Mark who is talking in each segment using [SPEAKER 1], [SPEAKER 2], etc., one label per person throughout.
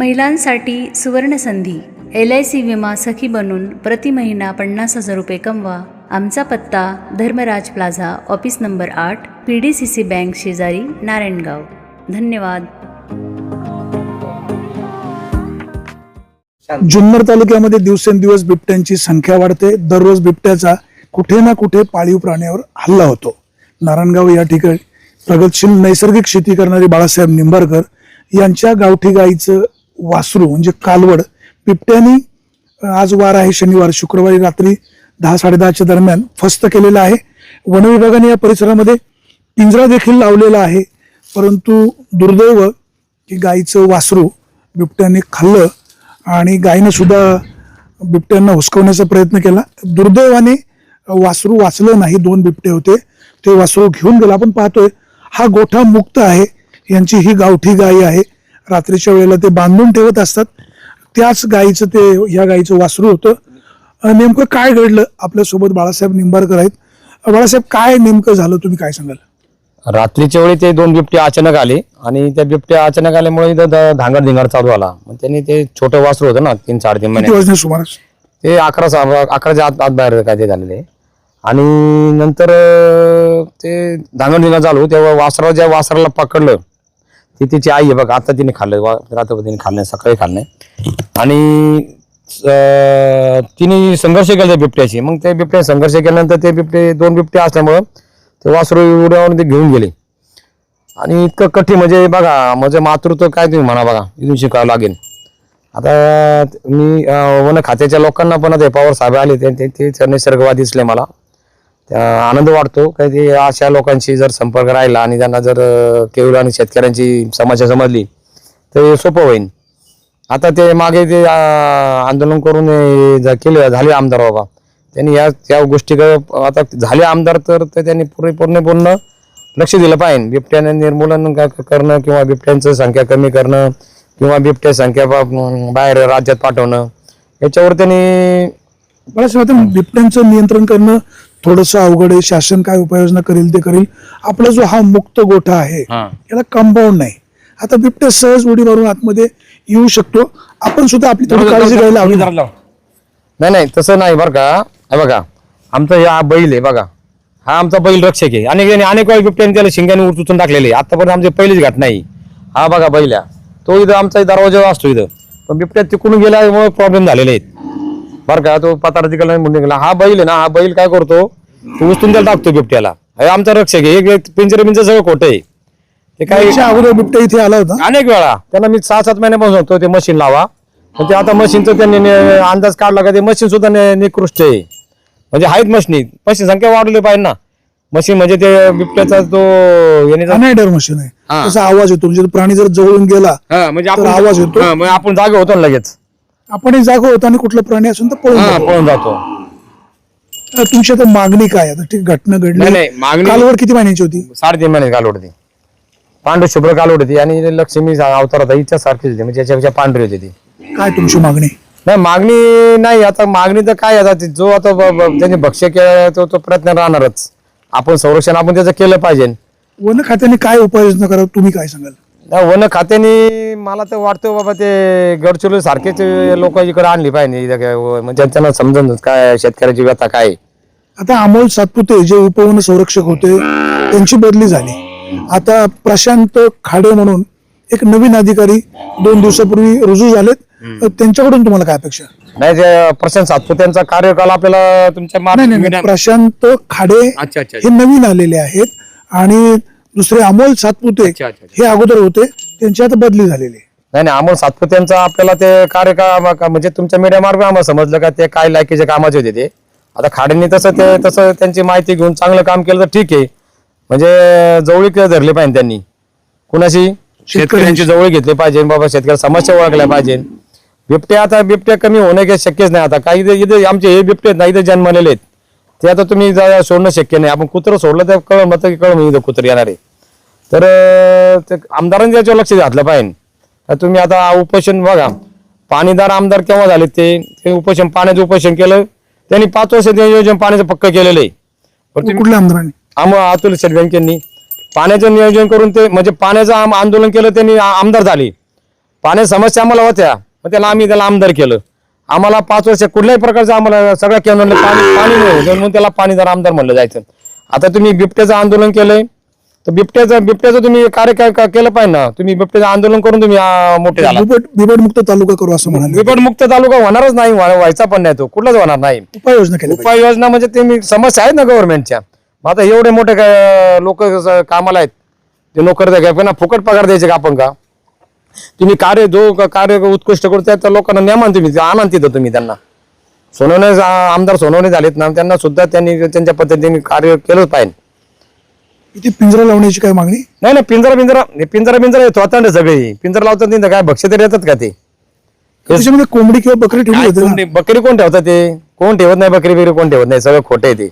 [SPEAKER 1] महिलांसाठी सुवर्णसंधी L I C विमा सखी बनून प्रति महिना पन्नास हजार रुपये कमवा. आमचा पत्ता धर्मराज प्लाझा ऑफिस नंबर आठ P D C C bank शेजारी नारायणगाव. धन्यवाद.
[SPEAKER 2] जुन्नर तालुक्यामध्ये दिवसेंदिवस बिबट्यांची संख्या वाढते. दररोज बिबट्याचा कुठे ना कुठे पाळीव प्राण्यावर हल्ला होतो. नारायणगाव या ठिकाणी प्रगतशील नैसर्गिक शेती करणारे बाळासाहेब निंबारकर यांच्या गावठी गाईचं वासरू म्हणजे कालवड. बिबट्यानी आज वार आहे शनिवार शुक्रवारी रात्री दहा साडेदहाच्या दरम्यान फस्त केलेला आहे. वनविभागाने या परिसरामध्ये पिंजरा देखील लावलेला आहे. परंतु दुर्दैव की गाईचं वासरू बिबट्याने खाल्लं आणि गायीनं सुद्धा बिबट्यांना हुसकवण्याचा प्रयत्न केला. दुर्दैवाने वासरू वाचलं नाही दोन बिबटे होते. ते वासरू घेऊन गेला. आपण पाहतोय हा गोठा मुक्त आहे. यांची ही गावठी गायी आहे. रात्रीच्या वेळेला ते बांधून ठेवत असतात. त्याच गायीचं ते ह्या गायीचं वासरू होतं. नेमकं काय घडलं? आपल्यासोबत बाळासाहेब निंबारकर आहेत. बाळासाहेब काय नेमकं झालं? तुम्ही काय सांगाल?
[SPEAKER 3] रात्रीच्या वेळी ते दोन बिबटे अचानक आले आणि त्या बिबट्या अचानक आल्यामुळे धांगड धिंगाड चालू आला. त्यांनी ते छोटं वासरू होतं ना तीन साडेतीन महिने
[SPEAKER 2] सुमारास?
[SPEAKER 3] ते अकरा अकराच्या आत आत बाहेर काय ते झालेले. आणि नंतर ते धांगड धिंगाड चालू तेव्हा वासरा ज्या वासराला पकडलं ती तिची आई आहे बघ आता तिने खाल्लं वा- रात्रभर तिने खाल्लं सकाळी खाल्लं. आणि तिने संघर्ष केला त्या बिबट्याशी. मग ते बिबट्या संघर्ष केल्यानंतर ते बिबटे दोन बिबटे असल्यामुळं ते वासरू उड्यावर ते घेऊन गेले. आणि इतकं कठीण म्हणजे बघा म्हणजे मातृत्व काय तुम्ही म्हणा बघा इथून शिकावं लागेल. आता मी वन खात्याच्या लोकांना पण ते पवार साहेब आले ते ते- ते निसर्गवाद दिसले मला. आनंद वाढतो. काही ते अशा लोकांशी जर संपर्क राहिला आणि त्यांना जर केवळ आणि शेतकऱ्यांची समस्या समजली तर सोपं होईल आता ते मागे ते आंदोलन करून हे केले झाले आमदार बाबा. त्यांनी या त्या गोष्टीकडे आता झाले आमदार तर ते त्यांनी पूर्ण पूर्ण पूर्ण लक्ष दिलं पाहिजे. बिबट्याने निर्मूलन करणं किंवा बिबट्यांचं संख्या कमी करणं किंवा बिबट्या संख्या बा- बाहेर राज्यात पाठवणं याच्यावर त्यांनी
[SPEAKER 2] बाळासाहेब बिबट्यांचं नियंत्रण करणं थोडंसं अवघड आहे शासन काय उपाययोजना करेल ते करेल. आपला जो हा मुक्त गोठा आहे याला कंपाऊंड नाही. आता बिबट्या सहज उडी मारून आतमध्ये येऊ शकतो. आपण सुद्धा आपली थोडी काळजी घ्यायला हवी.
[SPEAKER 3] नाही नाही तसं नाही बरं का. हे बघा आमचा हा बैल आहे बघा. हा आमचा बैल रक्षक आहे. अनेक जणी अनेक वेळा बिबट्याने त्याला शिंगाने उचून टाकलेले. आतापर्यंत आमची पहिलीच घटना आहे. हा बघा बैल आहे. तो इथं आमचा दरवाजा असतो इथं. पण बिबट्या तिकडून गेल्यामुळे प्रॉब्लेम झालेले आहेत. बरं का तो पतारा तिकडला म्हणून गेला हा बैल आहे ना हा बैल काय करतो? तो उचलून त्याला टाकतो बिबट्याला. हे आमचा रक्षक आहे. एक पिंजरे पिंजर सगळं खोटं आहे. ते काय
[SPEAKER 2] याच्या अगोदर बिबट्या इथे आला होता.
[SPEAKER 3] अनेक वेळा. त्यांना मी सहा सात महिन्यापासून सांगतो ते मशीन लावा. पण ते आता मशीनचं त्यांनी ने- अंदाज काढला का ते मशीन सुद्धा ने- निकृष्ट आहे. म्हणजे आहेत मशीनी मशीन संख्या वाढवली पाहिजे ना. मशीन म्हणजे ते बिबट्याचा तो
[SPEAKER 2] अनायडर मशीन आहे.
[SPEAKER 3] हा.
[SPEAKER 2] त्याचा आवाज येतो. म्हणजे प्राणी जर जवळून गेला
[SPEAKER 3] हा, म्हणजे
[SPEAKER 2] तर आवाज येतो.
[SPEAKER 3] हा, मग आपण जागे होतो ना लगेच.
[SPEAKER 2] आपण जागा होतो आणि कुठला प्राणी असून तर पळून
[SPEAKER 3] हा,
[SPEAKER 2] जातो.
[SPEAKER 3] पळून जातो.
[SPEAKER 2] तुमची आता मागणी काय आता ठीक घटना
[SPEAKER 3] नाही
[SPEAKER 2] घडली.
[SPEAKER 3] नाही मागणी
[SPEAKER 2] कालवर किती महिन्याची होती?
[SPEAKER 3] साडेतीन महिने काल होती. पांढरी शुभ्र काल होती आणि लक्ष्मी अवतार होता हिच्या सारखीच होती. म्हणजे याच्यापेक्षा पांढरी होती ती.
[SPEAKER 2] काय तुमची मागणी?
[SPEAKER 3] नाही मागणी नाही. आता मागणी तर काय आता ते जो आता ब- ब- त्यांनी भक्ष्य केला तो तो प्रयत्न राहणारच. आपण संरक्षण आपण त्याचं केलं पाहिजे.
[SPEAKER 2] वन खात्याने काय उपाययोजना करा तुम्ही काय सांगाल?
[SPEAKER 3] नाही, वन खात्याने मला तर वाटतं बाबा ते गडचिरोली सारखेच लोक इकडे आणली पाहिजे इथं काय व- म्हणजे त्यांना समजून काय शेतकऱ्याची व्यथा काय आहे.
[SPEAKER 2] आता अमोल सातपुते जे उपवन संरक्षक होते त्यांची बदली झाली. आता प्रशांत खाडे म्हणून एक नवीन अधिकारी दोन दिवसापूर्वी रुजू झालेत. त्यांच्याकडून तुम्हाला काय अपेक्षा?
[SPEAKER 3] नाही ते प्रशांत सातपुत्यांचा कार्यकाल आपल्याला तुमच्या
[SPEAKER 2] नाही नाही, नाही. प्रशांत खाडे
[SPEAKER 3] अच्छा अच्छा
[SPEAKER 2] हे नवीन आलेले आहेत आणि दुसरे अमोल सातपुते
[SPEAKER 3] अच्छा, अच्छा.
[SPEAKER 2] हे अगोदर होते त्यांची आता बदली झालेली आहे.
[SPEAKER 3] नाही नाही अमोल सातपुत्यांचा आपल्याला ते कार्यकाळ म्हणजे तुमच्या मीडिया मार्ग आम्हाला समजलं का ते काय लायकीचे कामाचे होते ते. आता खाड्यांनी तसं ते तसं त्यांची माहिती घेऊन चांगलं काम केलं तर ठीक आहे. म्हणजे जवळीक धरली पाहिजे त्यांनी. कुणाशी? शेतकऱ्यांची जवळ घेतली पाहिजे. बाबा शेतकरी समस्या ओळखल्या पाहिजे. बिबट्या आता बिबट्या कमी होणे काही शक्यच नाही आता. काही इथे- इथे आमचे हे बिबटे आहेत ना इथे जन्मलेले आहेत. ते आता तुम्ही सोडणं शक्य नाही. आपण कुत्रं सोडलं तर कळ मत कळ इथं कुत्र येणार आहे. तर ते आमदारांनी याच्यावर लक्ष घातलं पाहिजे. तर तुम्ही आता उपोषण बघा. पाणीदार आमदार केव्हा झाले ते? उपोषण पाण्याचं उपोषण केलं. त्यांनी पाच वर्ष ते नियोजन पाण्याचं पक्क केलेलं आहे. पण
[SPEAKER 2] कुठल्या आमदारांनी?
[SPEAKER 3] आम अतुल शेट बँकेंनी पाण्याचं नियोजन करून ते म्हणजे पाण्याचं आम- आंदोलन केलं त्यांनी आमदार झाले. पाणी समस्या आम्हाला होत्या. मग त्याला आम्ही त्याला आमदार केलं. आम्हाला पाच वर्ष कुठल्याही प्रकारचं आम्हाला सगळ्या केंद्राने पाणी पाणी मिळेल म्हणून त्याला पाणीदार आमदार म्हणलं जायचं. आता तुम्ही बिबट्याचं आंदोलन केलंय. तर बिबट्याचं बिबट्याचं तुम्ही कार्य केलं पाहिजे ना. तुम्ही बिबट्याचं आंदोलन करून तुम्ही मोठे झाला.
[SPEAKER 2] बिबट बिबटमुक्त तालुका करू असं म्हणाले.
[SPEAKER 3] बिबटमुक्त तालुका होणारच नाही. व्हा- व्हायचा पण नाही तो. कुठलाच होणार नाही.
[SPEAKER 2] उपाययोजना.
[SPEAKER 3] उपाययोजना म्हणजे ते मी समस्या आहेत ना गव्हर्नमेंटच्या मग आता एवढे मोठे काय लोक कामाला आहेत. ते नोकर द्या पुन्हा फुकट पगार द्यायचे का आपण का? तुम्ही कार्य जो कार्य उत्कृष्ट करताय त्या लोकांना नेमान तुम्ही आणा तिथं तुम्ही त्यांना. सोनवणे आमदार सोनवणे झालेत ना त्यांना सुद्धा त्यांनी त्यांच्या पद्धतीने कार्य केलंच पाहिजे.
[SPEAKER 2] इथे पिंजरा लावण्याची काय मागणी?
[SPEAKER 3] नाही नाही पिंजरा पिंजरा पिंजरा पिंजरा थोतांड सगळी. पिंजरा लावतात तिथं काय भक्ष तरी येतात का ते?
[SPEAKER 2] त्याच्यामध्ये कोंबडी किंवा बकरी ठेवली ना?
[SPEAKER 3] कोंबडी- बकरी कोण ठेवतात ते? कोण ठेवत नाही बकरी बिकरी कोण ठेवत नाही? सगळं खोटे ते.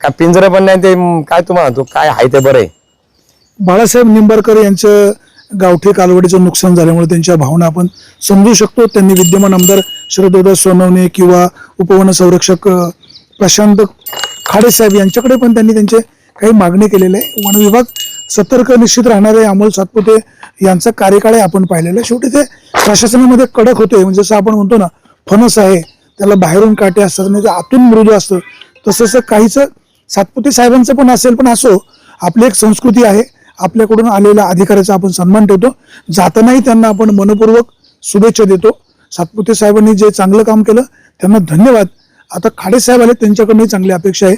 [SPEAKER 3] काय पिंजरं पण नाही ते म, काय तुम्हाला तो काय आहे ते बरं आहे?
[SPEAKER 2] बाळासाहेब निंबाळकर यांचं गावठी कालवडीचं नुकसान झाल्यामुळे त्यांच्या भावना आपण समजू शकतो. त्यांनी विद्यमान आमदार शरदोदा सोनवणे किंवा उपवन संरक्षक प्रशांत खाडेसाहेब यांच्याकडे पण त्यांनी त्यांचे काही मागणी केलेले आहे. वन विभाग सतर्क निश्चित राहणारे अमोल सातपुते यांचा कार्यकाळ आपण पाहिलेला. आहे. शेवटी ते प्रशासनामध्ये कडक होते. म्हणजे जसं आपण म्हणतो ना फणस आहे त्याला बाहेरून काटे असतात आणि ते आतून मृदू असतं. तसंच काहीचं सातपुते साहेबांचं पण असेल पण असो आपली एक संस्कृती आहे. आपल्याकडून आलेल्या अधिकाऱ्याचा आपण सन्मान ठेवतो. जातानाही त्यांना आपण मनपूर्वक शुभेच्छा देतो. सातपुते साहेबांनी जे चांगलं काम केलं त्यांना धन्यवाद. आता खाडे साहेब आले त्यांच्याकडनंही चांगली अपेक्षा आहे.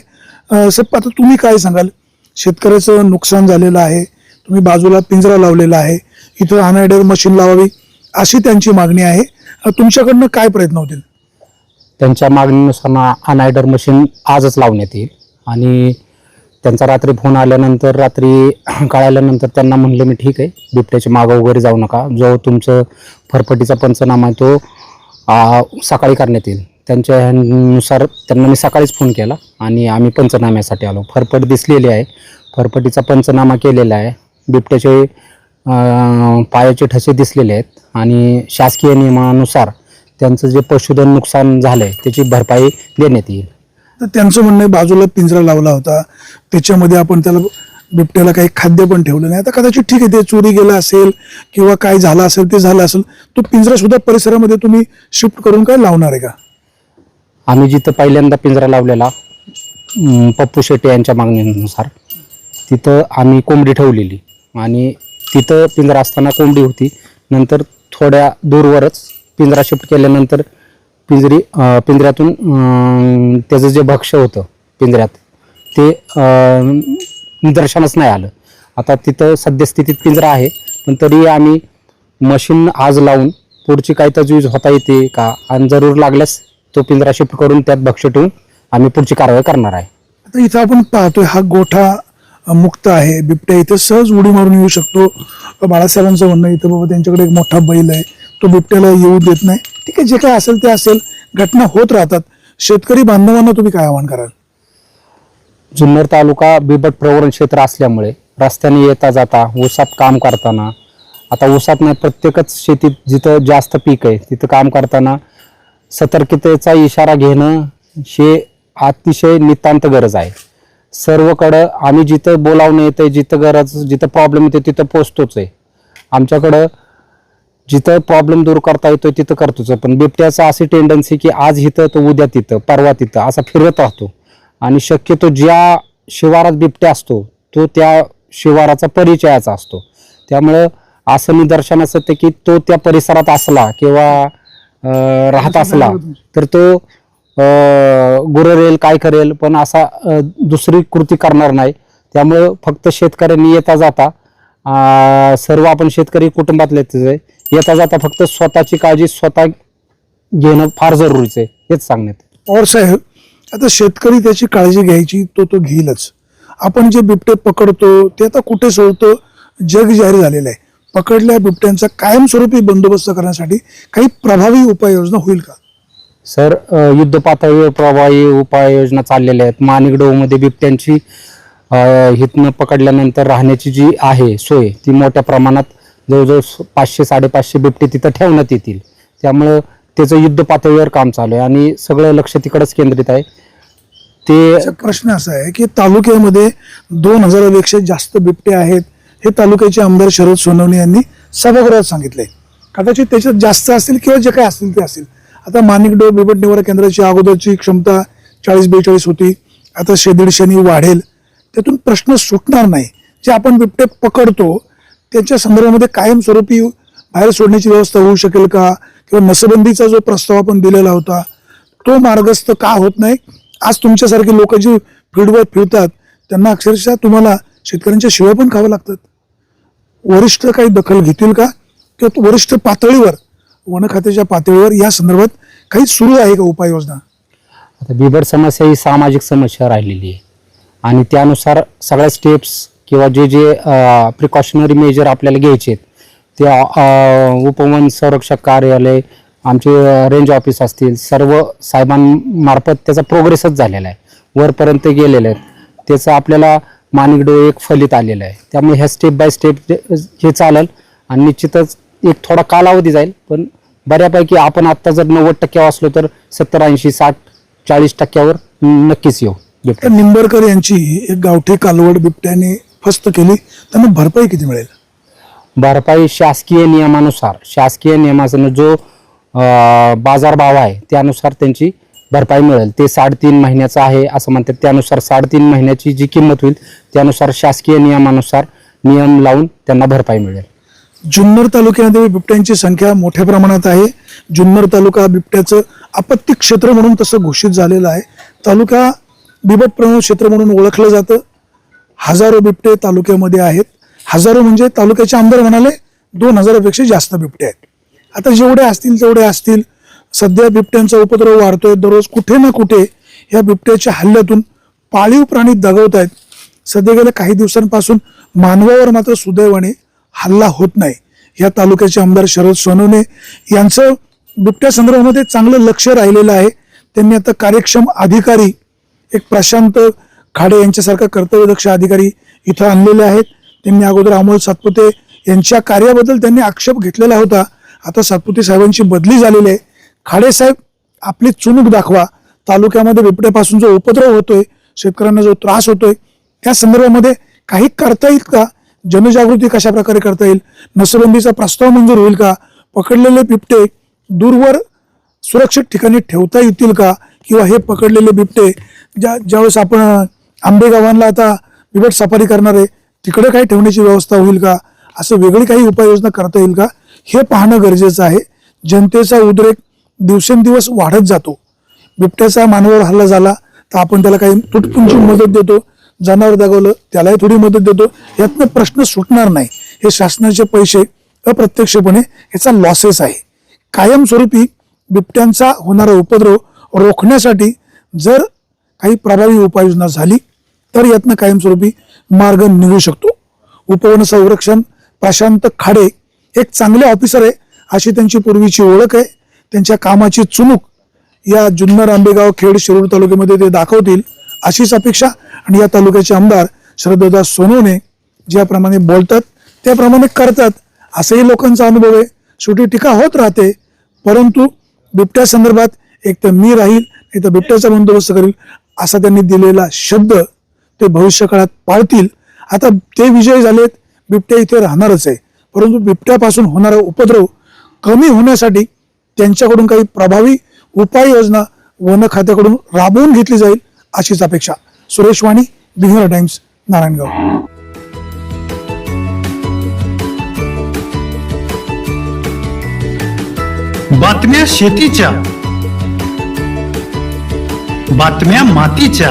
[SPEAKER 2] साहेब आता तुम्ही काय सांगाल? शेतकऱ्याचं नुकसान झालेलं आहे. तुम्ही बाजूला पिंजरा लावलेला आहे. इथं अनायडर मशीन लावावी अशी त्यांची मागणी आहे. तुमच्याकडनं काय प्रयत्न होतील?
[SPEAKER 4] त्यांच्या मागणीनुसार अनायडर मशीन आजच लावण्यात येईल. आणि त्यांचा रात्री फोन आल्यानंतर रात्री कळाल्यानंतर त्यांना म्हणलं मी ठीक आहे बिबट्याच्या मागं वगैरे जाऊ नका. जो तुमचं फरफटीचा पंचनामा आहे तो सकाळी करण्यात येईल. त्यांच्या ह्यानुसार त्यांना मी सकाळीच फोन केला आणि आम्ही पंचनाम्यासाठी आलो. फरफट दिसलेली आहे. फरफटीचा पंचनामा केलेला आहे. बिबट्याचे पायाचे ठसे दिसलेले आहेत आणि शासकीय नियमानुसार त्यांचं जे पशुधन नुकसान झालं आहे त्याची भरपाई देण्यात येईल.
[SPEAKER 2] तर त्यांचं म्हणणं आहे, बाजूला पिंजरा लावला होता. त्याच्यामध्ये आपण त्याला बिबट्याला काही खाद्य पण ठेवलं नाही. आता कदाचित ठीक आहे ते चोरी गेला असेल किंवा काय झालं असेल ते झालं असेल तो पिंजरा सुद्धा परिसरामध्ये तुम्ही शिफ्ट करून काय लावणार आहे का?
[SPEAKER 4] आम्ही जिथं पहिल्यांदा पिंजरा लावलेला पप्पू शेट्टी यांच्या मागणीनुसार तिथं आम्ही कोंबडी ठेवलेली. आणि तिथं पिंजरा असताना कोंबडी होती. नंतर थोड्या दूरवरच पिंजरा शिफ्ट केल्यानंतर पिंजरी पिंजऱ्यातून त्याचं जे भक्ष्य होतं पिंजऱ्यात ते निदर्शनच निदर्शनास नाही आलं. आता तिथं सद्यस्थितीत पिंजरा आहे पण तरी आम्ही मशीन आज लावून पुढची काही तजवीज होता येते का? आणि जरूर लागल्यास तो पिंजरा शिफ्ट करून त्यात भक्ष्य ठेवून आम्ही पुढची कारवाई करणार आहे.
[SPEAKER 2] आता इथं आपण पाहतोय हा गोठा मुक्त आहे. बिबट्या इथं सहज उडी मारून येऊ शकतो. बाळासाहेबांचं म्हणणं इथं बाबा त्यांच्याकडे एक मोठा बैल आहे. तो बिबट्याला येऊ देत नाही. ठीक आहे जे काय असेल ते असेल. घटना होत राहतात. शेतकरी बांधवांना तुम्ही काय आवाहन कराल?
[SPEAKER 4] जुन्नर तालुका बिबट प्रवरण क्षेत्र असल्यामुळे रस्त्याने येता जाता ऊसात काम करताना आता ऊसात नाही प्रत्येकच शेतीत जिथं जास्त पीक आहे तिथं काम करताना सतर्कतेचा इशारा घेणं हे अतिशय नितांत गरज आहे. सर्वकडं आम्ही जिथं बोलावणं येतं जिथं गरज जिथं प्रॉब्लेम येतो तिथं पोचतोच आहे. आमच्याकडं जिथं प्रॉब्लेम दूर करता येतो तिथं करतोच. पण बिबट्याचं अशी टेंडन्सी की आज इथं तर उद्या तिथं परवा तिथं असा फिरत राहतो. आणि शक्यतो ज्या शिवारात बिबट्या असतो तो त्या शिवाराचा परिचयाचा असतो. त्यामुळं असं निदर्शनास येतं की तो त्या परिसरात असला किंवा राहत असला तर तो गुररेल काय करेल पण असा दुसरी कृती करणार नाही. त्यामुळं फक्त शेतकऱ्यांनी येता जाता सर्व आपण शेतकरी कुटुंबातलेच आहे. येता जाता फक्त स्वतःची काळजी स्वतः घेणं फार जरुरीचं आहे. हेच सांगण्यात.
[SPEAKER 2] पवार साहेब आता शेतकरी त्याची काळजी घ्यायची तो तो घेईलच. आपण जे बिबटे पकडतो ते आता कुठे सोडतो जग जाहीर झालेलं आहे. पकडल्या बिबट्यांचा कायमस्वरूपी बंदोबस्त करण्यासाठी काही प्रभावी उपाययोजना होईल का?
[SPEAKER 4] सर युद्ध पातळीवर प्रभावी उपाययोजना चाललेल्या आहेत. माणिकडोमध्ये बिबट्यांची हितनं पकडल्यानंतर राहण्याची जी आहे सोय ती मोठ्या प्रमाणात जवळजवळ पाचशे साडेपाचशे बिबटे तिथं ठेवण्यात येतील. त्यामुळं त्याचं युद्ध पातळीवर काम चालू आहे आणि सगळं लक्ष तिकडंच केंद्रित आहे. ते
[SPEAKER 2] प्रश्न असा आहे की तालुक्यामध्ये दोन हजारापेक्षा जास्त बिबटे आहेत हे तालुक्याचे आमदार शरद सोनवणे यांनी सभागृहात सांगितले कदाचित त्याच्यात जास्त असतील किंवा जे काही असतील ते असतील. आता माणिकडो बिबट निवारा केंद्राची अगोदरची क्षमता चाळीस बेचाळीस होती. आता शे दीडशेनी वाढेल. त्यातून प्रश्न सुटणार नाही. जे आपण बिबटे पकडतो त्याच्या संदर्भामध्ये कायमस्वरूपी बाहेर सोडण्याची व्यवस्था होऊ शकेल का? किंवा नसबंदीचा जो प्रस्ताव आपण दिलेला होता तो मार्गस्थ का होत नाही? आज तुमच्यासारखे लोक जी फील्डवर फिरतात त्यांना अक्षरशः तुम्हाला शेतकऱ्यांच्या शिवाय पण खावं लागतात. वरिष्ठ काही दखल घेतील का? किंवा वरिष्ठ पातळीवर वन खात्याच्या पातळीवर या संदर्भात काही सुरू आहे का उपाययोजना?
[SPEAKER 4] आता बिबट समस्या ही सामाजिक समस्या राहिलेली आहे. आणि त्यानुसार सगळ्या स्टेप्स किंवा जे जे प्रिकॉशनरी मेजर आपल्याला घ्यायचे आहेत ते उपवन संरक्षक कार्यालय आमचे रेंज ऑफिस असतील सर्व साहेबांमार्फत त्याचा प्रोग्रेसच झालेला आहे. वरपर्यंत गेलेलं आहे त्याचं आपल्याला मानिकडो एक फलित आलेलं आहे. त्यामुळे ह्या स्टेप बाय स्टेप हे चालेल आणि निश्चितच एक थोडा कालावधी जाईल. पण बऱ्यापैकी आपण आत्ता जर नव्वद टक्क्यावर असलो तर सत्तर ऐंशी साठ चाळीस टक्क्यावर नक्कीच येऊ.
[SPEAKER 2] तर निंबरकर यांची एक गावठी कालवड बिबट्याने फस्त केली त्यांना भरपाई किती मिळेल?
[SPEAKER 4] भरपाई शासकीय नियमानुसार शासकीय नियमाचा जो बाजारभाव आहे त्यानुसार त्यांची भरपाई मिळेल. ते साडेतीन महिन्याचं आहे असं म्हणतात. त्यानुसार साडेतीन महिन्याची जी किंमत होईल त्यानुसार शासकीय नियमानुसार नियम लावून त्यांना भरपाई मिळेल.
[SPEAKER 2] जुन्नर तालुक्यामध्ये बिबट्यांची संख्या मोठ्या प्रमाणात आहे. जुन्नर तालुका बिबट्याचं आपत्ती क्षेत्र म्हणून तसं घोषित झालेलं आहे. तालुका बिबट प्रमुख क्षेत्र म्हणून ओळखलं जातं. हजारो बिबटे तालुक्यामध्ये आहेत. हजारो म्हणजे तालुक्याचे आमदार म्हणाले दोन हजारापेक्षा जास्त बिबटे आहेत. आता जेवढे असतील तेवढे असतील. सध्या बिबट्यांचा उपद्रव वाढतोय. दररोज कुठे ना कुठे या बिबट्याच्या हल्ल्यातून पाळीव प्राणी दगवत आहेत सध्या गेल्या काही दिवसांपासून मानवावर मात्र सुदैवाने हल्ला होत नाही. या तालुक्याचे आमदार शरद सोनवणे यांचं बिबट्या संदर्भामध्ये चांगलं लक्ष राहिलेलं आहे. त्यांनी आता कार्यक्षम अधिकारी एक प्रशांत खाडे यांच्यासारखा कर्तव्यदक्ष अधिकारी इथं आणलेले आहेत. त्यांनी अगोदर अमोल सातपुते यांच्या कार्याबद्दल त्यांनी आक्षेप घेतलेला होता. आता सातपुते साहेबांची बदली झालेली आहे. खाडे साहेब आपली चुणूक दाखवा. तालुक्यामध्ये बिबट्यापासून जो उपद्रव होतोय शेतकऱ्यांना जो त्रास होतोय त्या संदर्भामध्ये काही करता येईल का? जनजागृती कशा प्रकारे करता येईल? नसबंदीचा प्रस्ताव मंजूर होईल का? पकडलेले बिबटे दूरवर सुरक्षित ठिकाणी ठेवता येतील का? किंवा हे पकडलेले बिबटे ज्या ज्यावेळेस आपण आंबेगावांना आता बिबट सफारी करणार आहे तिकडे काही ठेवण्याची व्यवस्था होईल का? असं वेगळी काही उपाययोजना करता येईल का? हे पाहणं गरजेचं आहे. जनतेचा उद्रेक दिवसेंदिवस वाढत जातो. बिबट्याचा मानवावर हल्ला झाला तर आपण त्याला काही तुटपुंची मदत देतो. जनावर दागवलं त्यालाही थोडी मदत देतो. यातनं प्रश्न सुटणार नाही. हे शासनाचे पैसे अप्रत्यक्षपणे याचा लॉसेस आहे. कायमस्वरूपी बिबट्यांचा होणारा उपद्रव रोखण्यासाठी जर काही प्रभावी उपाययोजना झाली तर यातनं कायमस्वरूपी मार्ग निघू शकतो. उपवन संरक्षण प्रशांत खाडे एक चांगले ऑफिसर आहे अशी त्यांची पूर्वीची ओळख आहे. त्यांच्या कामाची चुणूक या जुन्नर आंबेगाव खेड शिरूर तालुक्यामध्ये ते दाखवतील अशीच अपेक्षा. आणि या तालुक्याचे आमदार शरददादा सोनवणे ज्याप्रमाणे बोलतात त्याप्रमाणे करतात असंही लोकांचा अनुभव आहे. शेवटी टीका होत राहते परंतु बिबट्या संदर्भात एक तर मी राहील नाही तर बिबट्याचा बंदोबस्त करील असा त्यांनी दिलेला शब्द ते भविष्य काळात पाळतील. आता ते विजयी झालेत बिबट्या इथे राहणारच आहे. परंतु बिबट्यापासून होणारा उपद्रव कमी होण्यासाठी त्यांच्याकडून काही प्रभावी उपाययोजना वन खात्याकडून राबवून घेतली जाईल अशीच अपेक्षा. सुरेश वाणी बिहार टाइम्स नारायणगाव.
[SPEAKER 5] बातम्या शेतीच्या बातम्या मातीच्या